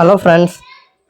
Hello friends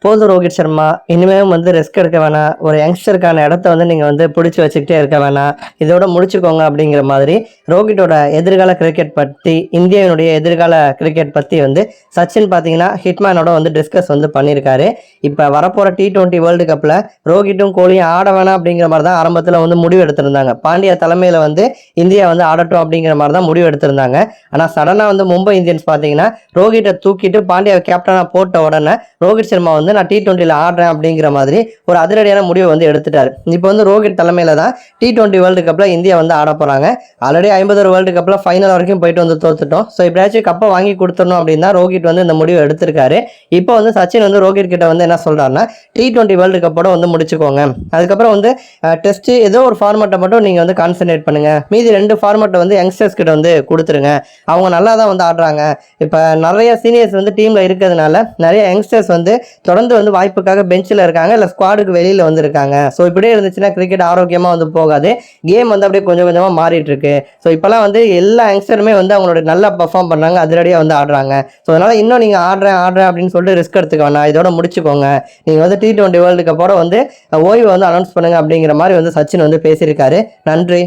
போதும் ரோஹித் சர்மா இனிமேலும் வந்து ரிஸ்க் எடுக்க வேணாம். ஒரு யங்ஸ்டருக்கான இடத்த வந்து நீங்கள் வந்து பிடிச்சி வச்சுக்கிட்டே இருக்க வேணாம். இதோட முடிச்சுக்கோங்க அப்படிங்கிற மாதிரி ரோஹிட்டோட எதிர்கால கிரிக்கெட் பற்றி இந்தியாவினுடைய எதிர்கால கிரிக்கெட் பற்றி வந்து சச்சின் பார்த்தீங்கன்னா ஹிட்மேனோட வந்து டிஸ்கஸ் வந்து பண்ணியிருக்காரு. இப்போ வரப்போகிற டி டுவெண்ட்டி வேர்ல்டு கப்பில் ரோஹிட்டும் கோலியும் ஆட வேணாம் அப்படிங்கிற மாதிரி தான் ஆரம்பத்தில் வந்து முடிவு எடுத்திருந்தாங்க. பாண்டியா தலைமையில் வந்து இந்தியா வந்து ஆடட்டும் அப்படிங்கிற மாதிரி தான் முடிவு எடுத்திருந்தாங்க. ஆனால் சடனாக வந்து மும்பை இந்தியன்ஸ் பார்த்தீங்கன்னா ரோஹிட்டை தூக்கிட்டு பாண்டியாவை கேப்டனாக போட்ட உடனே ரோஹித் சர்மா வந்து நான் டி டுவெண்ட்டியில் ஆடுறேன் அப்படிங்கிற மாதிரி ஒரு அதிரடியான முடிவை வந்து எடுத்துட்டார். இப்போ வந்து ரோஹித் தலைமையில் தான் டி டுவெண்ட்டி வேர்ல்டு கப்பில் இந்தியா வந்து ஆட போகிறாங்க ஆல்ரெடி ஐம்பது வேர்ல்டு கப்பில் ஃபைனல் வரைக்கும் போயிட்டு வந்து தோத்துட்டோம். ஸோ இப்படியாச்சும் கப்பை வாங்கி கொடுத்துடணும் அப்படின்னா ரோஹித் வந்து இந்த முடிவை எடுத்திருக்காரு. இப்போ வந்து சச்சின் வந்து ரோஹித் கிட்ட வந்து என்ன சொல்கிறாருன்னா டி டுவெண்ட்டி வேர்ல்டு கப்போட வந்து முடிச்சுக்கோங்க. அதுக்கப்புறம் வந்து டெஸ்ட்டு ஏதோ ஒரு ஃபார்மேட்டை மட்டும் நீங்கள் வந்து கான்சென்ட்ரேட் பண்ணுங்கள் மீதி ரெண்டு ஃபார்மெட்டை வந்து யங்ஸ்டர்ஸ் கிட்ட வந்து கொடுத்துருங்க. அவங்க நல்லா தான் வந்து ஆடுறாங்க. இப்போ நிறைய சீனியர்ஸ் வந்து டீமில் இருக்கிறதுனால நிறைய யங்ஸ்டர்ஸ் வந்து தொடர்ந்து வந்து வாய்ப்புக்காக பெஞ்சில் இருக்காங்க இல்லை ஸ்குவாடுக்கு வெளியில் வந்திருக்காங்க. ஸோ இப்படியே இருந்துச்சுன்னா கிரிக்கெட் ஆரோக்கியமாக வந்து போகாது. கேம் வந்து அப்படியே கொஞ்சம் கொஞ்சமாக மாறிட்டு இருக்கு ஸோ இப்போலாம் வந்து எல்லா யங்ஸ்டருமே வந்து அவங்களோட நல்லா பர்ஃபார்ம் பண்ணுறாங்க அதிரடியாக வந்து ஆடுறாங்க. ஸோ அதனால் இன்னும் நீங்கள் ஆடுறேன் ஆடுறேன் அப்படின்னு சொல்லிட்டு ரிஸ்க் எடுத்துக்க வேணாம். இதோட முடிச்சுக்கோங்க. நீங்கள் வந்து டி டுவெண்ட்டி வேர்ல்டு கப்போட வந்து ஓய்வு வந்து அனௌன்ஸ் பண்ணுங்க அப்படிங்கிற மாதிரி வந்து சச்சின் வந்து பேசியிருக்காரு. நன்றி.